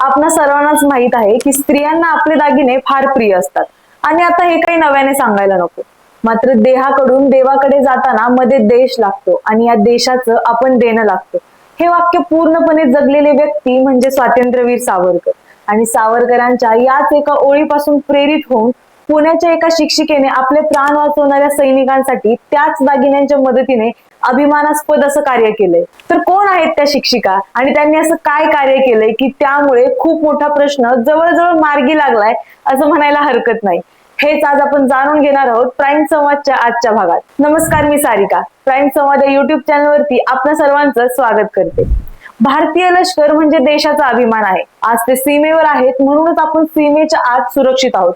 आपणा सर्वांनाच माहीत आहे की स्त्रियांना आपले दागिने फार प्रिय असतात. आणि आता हे काही नव्याने सांगायला नको. मात्र देहाकडून देवाकडे जाताना मध्ये देश लागतो आणि या देशाचं आपण देणं लागतो. हे वाक्य पूर्णपणे जगलेले व्यक्ती म्हणजे स्वातंत्र्यवीर सावरकर. आणि सावरकरांच्या याच एका ओळीपासून प्रेरित होऊन पुण्याच्या एका शिक्षिकेने आपले प्राण वाचवणाऱ्या सैनिकांसाठी त्याच दागिन्यांच्या मदतीने अभिमानास्पद असं कार्य केलंय. तर कोण आहेत त्या शिक्षिका? आणि त्यांनी असं काय कार्य केलंय की त्यामुळे खूप मोठा प्रश्न जवळजवळ मार्गी लागलाय असं म्हणायला हरकत नाही. हेच आज आपण जाणून घेणार आहोत प्राईम संवादच्या आजच्या भागात. नमस्कार मी सारिका. प्राईम संवाद या युट्यूब चॅनलवरती आपल्या सर्वांचं स्वागत करते. भारतीय लष्कर म्हणजे देशाचा अभिमान आहे. आज ते सीमेवर आहेत म्हणूनच आपण सीमेच्या आत सुरक्षित आहोत.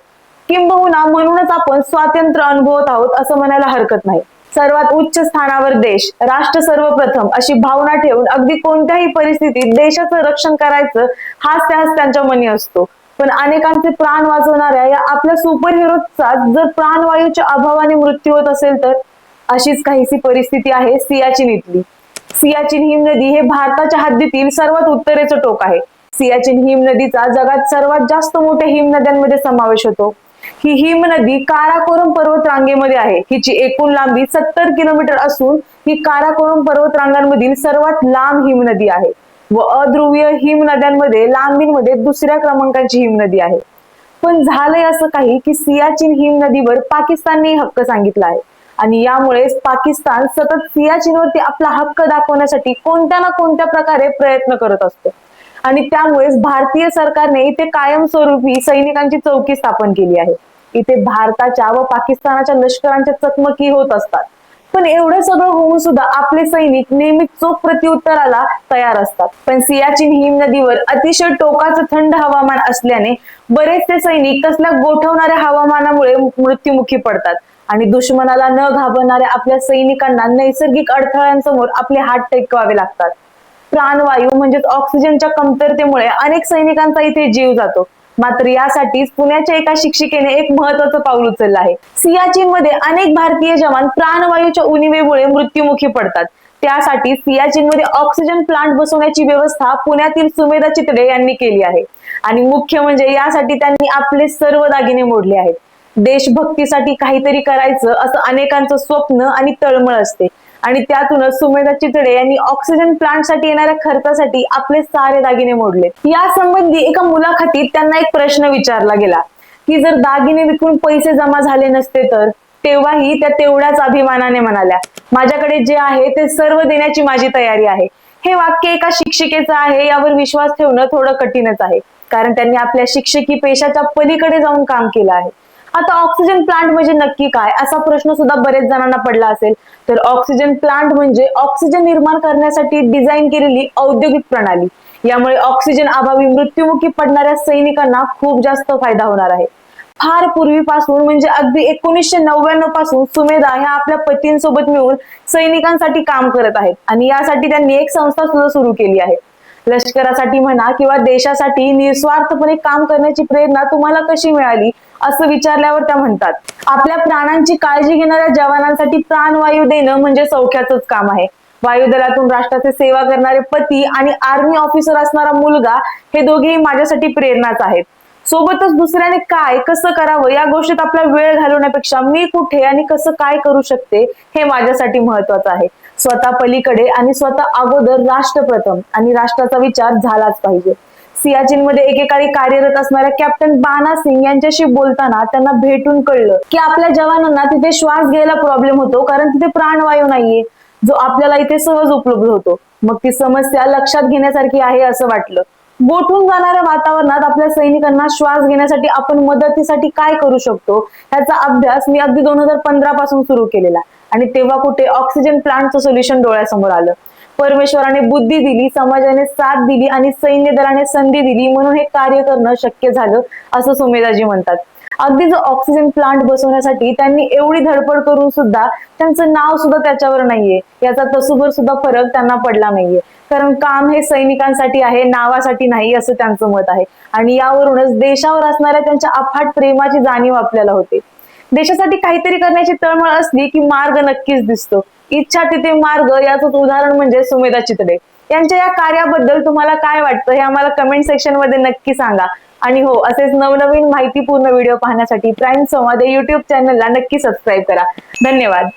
किंबहुना म्हणूनच आपण स्वातंत्र्य अनुभवत आहोत असं म्हणायला हरकत नाही. सर्वात उच्च स्थानावर देश राष्ट्र सर्वप्रथम अशी भावना ठेवून अगदी कोणत्याही परिस्थितीत देशाचं रक्षण करायचं हाच त्याच त्यांच्या मनी असतो. पण अनेकांचे प्राण वाचवणाऱ्या या आपल्या सुपर हिरोचा जर प्राणवायूच्या अभावाने मृत्यू होत असेल तर? अशीच काहीशी परिस्थिती आहे सियाचीन इथली सियाचीन हिम नदी हे भारताच्या हद्दीतील सर्वात उत्तरेचं टोक आहे. सियाचीन हिम नदीचा जगात सर्वात जास्त मोठ्या हिम नद्यांमध्ये समावेश होतो. ही हिम नदी काराकोरम पर्वत रांगेमध्ये आहे. हिची एकूण लांबी सत्तर किलोमीटर असून ही काराकोरम पर्वत रांगांमधील सर्वात लांब हिम नदी आहे व अध्रुवीय हिम नद्यांमध्ये लांबीमध्ये दुसऱ्या क्रमांकाची हिम नदी आहे. पण झालंय असं काही की सियाचीन हिम नदीवर पाकिस्तानने हक्क सांगितला आहे. आणि यामुळे पाकिस्तान सतत सियाचीनवरती आपला हक्क दाखवण्यासाठी कोणत्या ना कोणत्या प्रकारे प्रयत्न करत असतो. आणि त्यामुळेच भारतीय सरकारने इथे कायमस्वरूपी सैनिकांची चौकी स्थापन केली आहे. इथे भारताच्या व पाकिस्तानाच्या लष्करांच्या चकमकी होत असतात. पण एवढं सगळं होऊन सुद्धा आपले सैनिक नेहमी चोख प्रत्युत्तराला तयार असतात. पण सियाचीन हिम नदीवर अतिशय टोकाचं थंड हवामान असल्याने बरेचसे सैनिक कसल्या गोठवणाऱ्या हवामानामुळे मृत्युमुखी पडतात. आणि दुश्मनाला न घाबरणाऱ्या आपल्या सैनिकांना नैसर्गिक अडथळ्यांसमोर आपले हात टेकवावे लागतात. प्राणवायू म्हणजेच ऑक्सिजनच्या कमतरतेमुळे अनेक सैनिकांचा इथे जीव जातो. मात्र यासाठीच पुण्याच्या एका शिक्षिकेने एक महत्वाचं पाऊल उचललं आहे. सियाचीन मध्ये अनेक भारतीय जवान प्राणवायूच्या उणीवेमुळे मृत्युमुखी पडतात. त्यासाठी सियाचीन मध्ये ऑक्सिजन प्लांट बसवण्याची व्यवस्था पुण्यातील सुमेधा चितडे यांनी केली आहे. आणि मुख्य म्हणजे यासाठी त्यांनी आपले सर्व दागिने मोडले आहेत. देशभक्तीसाठी काहीतरी करायचं असं अनेकांचं स्वप्न आणि तळमळ असते. आणि त्यातूनच सुमेधा चितडे यांनी ऑक्सिजन प्लांटसाठी येणाऱ्या खर्चासाठी आपले सारे दागिने मोडले. या संबंधी एका मुलाखतीत त्यांना एक प्रश्न विचारला गेला. की जर दागिने विकून पैसे जमा झाले नसते तर? तेव्हाही त्या तेवढ्याच अभिमानाने म्हणाल्या माझ्याकडे जे आहे ते सर्व देण्याची माझी तयारी आहे. हे वाक्य एका शिक्षिकेचं आहे यावर विश्वास ठेवणं थोडं कठीणच आहे. कारण त्यांनी आपल्या शिक्षकी पेशाच्या पलीकडे जाऊन काम केलं आहे. आता ऑक्सिजन प्लांट म्हणजे नक्की काय? असा प्रश्न सुद्धा बरेच जणांना पडला असेल. तर ऑक्सिजन प्लांट म्हणजे ऑक्सिजन निर्माण करण्यासाठी डिझाईन केलेली औद्योगिक प्रणाली. यामुळे ऑक्सिजन अभावी मृत्युमुखी पडणाऱ्या सैनिकांना खूप जास्त फायदा होणार आहे. फार पूर्वीपासून म्हणजे अगदी एकोणीसशे नव्याण्णवपासून सुमेधा ह्या आपल्या पतींसोबत मिळून सैनिकांसाठी काम करत आहेत. आणि यासाठी त्यांनी एक संस्था सुद्धा सुरू केली आहे. लष्करासाठी म्हणा किंवा देशासाठी निस्वार्थपणे काम करण्याची प्रेरणा तुम्हाला कशी मिळाली? असं विचारल्यावर त्या म्हणतात आपल्या प्राणांची काळजी घेणाऱ्या जवानांसाठी प्राणवायू देणं म्हणजे सौख्याचंच काम आहे. वायुदलातून राष्ट्राचे सेवा करणारे पती आणि आर्मी ऑफिसर असणारा मुलगा हे दोघेही माझ्यासाठी प्रेरणाच आहेत. सोबतच दुसऱ्याने काय कसं करावं या गोष्टीत आपला वेळ घालवण्यापेक्षा मी कुठे आणि कसं काय करू शकते हे माझ्यासाठी महत्वाचं आहे. स्वतः पलीकडे आणि स्वतः अगोदर राष्ट्र प्रथम आणि राष्ट्राचा विचार झालाच पाहिजे. सियाचिनमध्ये एकेकाळी कार्यरत असणाऱ्या कॅप्टन बाना सिंग यांच्याशी बोलताना त्यांना भेटून कळलं की आपल्या जवानांना तिथे श्वास घ्यायला प्रॉब्लेम होतो कारण तिथे प्राणवायू नाहीये. जो आपल्याला इथे सहज उपलब्ध होतो. मग ती समस्या लक्षात घेण्यासारखी आहे असं वाटलं. गोठून जाणाऱ्या वातावरणात आपल्या सैनिकांना श्वास घेण्यासाठी आपण मदतीसाठी काय करू शकतो ह्याचा अभ्यास मी अगदी दोन हजार पंधरा पासून सुरू केलेला आणि तेव्हा कुठे ऑक्सिजन प्लांटचं सोल्युशन डोळ्यासमोर आलं. परमेश्वराने बुद्धी दिली समाजाने साथ दिली आणि सैन्य दलाने संधी दिली म्हणून हे कार्य करणं शक्य झालं असं सुमेधाजी म्हणतात. अगदी जो ऑक्सिजन प्लांट बसवण्यासाठी त्यांनी एवढी धडपड करून सुद्धा त्यांचं नाव सुद्धा त्याच्यावर नाहीये. याचा तसुभर सुद्धा फरक त्यांना पडला नाहीये. कारण काम हे सैनिकांसाठी आहे नावासाठी नाही असं त्यांचं मत आहे. आणि यावरूनच देशावर असणाऱ्या त्यांच्या अफाट प्रेमाची जाणीव आपल्याला होते. देशासाठी काहीतरी करण्याची तळमळ असली की मार्ग नक्कीच दिसतो. इच्छा तिथे मार्ग याच उदाहरण म्हणजे सुमेधा चितडे. यांच्या या कार्याबद्दल तुम्हाला काय वाटतं हे आम्हाला कमेंट सेक्शनमध्ये नक्की सांगा. आणि हो असेच नवनवीन माहितीपूर्ण व्हिडिओ पाहण्यासाठी प्राईम संवाद या युट्यूब चॅनलला नक्की सबस्क्राईब करा. धन्यवाद.